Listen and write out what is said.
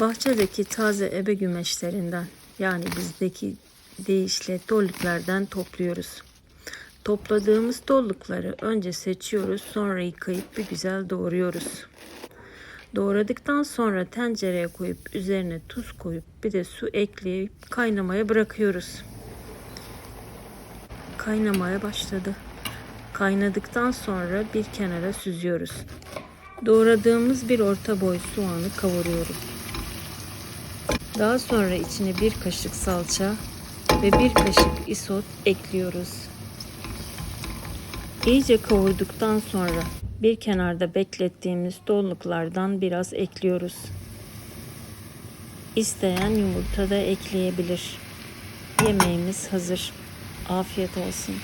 Bahçedeki taze ebe gümeşlerinden yani bizdeki deyişle dolluklardan topluyoruz. Topladığımız dollukları önce seçiyoruz sonra yıkayıp bir güzel doğruyoruz. Doğradıktan sonra tencereye koyup üzerine tuz koyup bir de su ekleyip kaynamaya bırakıyoruz. Kaynamaya başladı. Kaynadıktan sonra bir kenara süzüyoruz. Doğradığımız bir orta boy soğanı kavuruyoruz. Daha sonra içine bir kaşık salça ve bir kaşık isot ekliyoruz. İyice kavurduktan sonra bir kenarda beklettiğimiz donluklardan biraz ekliyoruz. İsteyen yumurta da ekleyebilir. Yemeğimiz hazır. Afiyet olsun.